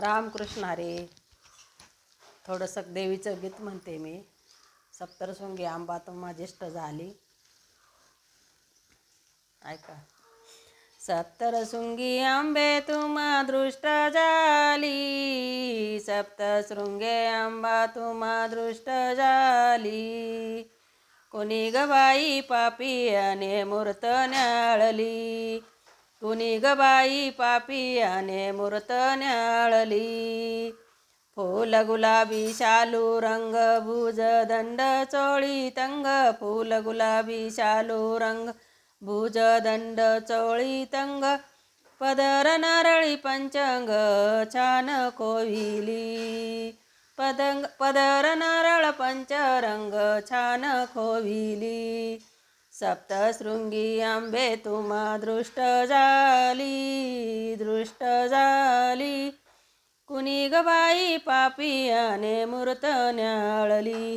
रामकृष्ण हरे. थोडंसं देवीचं गीत म्हणते मी. सप्तरशृंगी आंबा तुम्हा ज्येष्ठ झाली. ऐका. सप्तरशृंगी आंबे तुम्हा दृष्ट झाली. सप्तशृंगे आंबा तुम्हा दृष्ट झाली. कोणी गबाई आणि मूर्त न्याळली. कुणी गबाई पापियाने मूर्त न्याळली फूल गुलाबी शालू रंग भुज दंड चोळी तंग. फूल गुलाबी शालू रंग भुज दंड चोळी तंग. पदर नारळी पंचंग छान कोविली. पदंग पदर नारळ पंचरंग छान खोविली सप्तशृंगी आंबे तुम्हा दृष्ट झाली दृष्ट झाली कुणी गबाई पापियाने मूर्त न्याळली।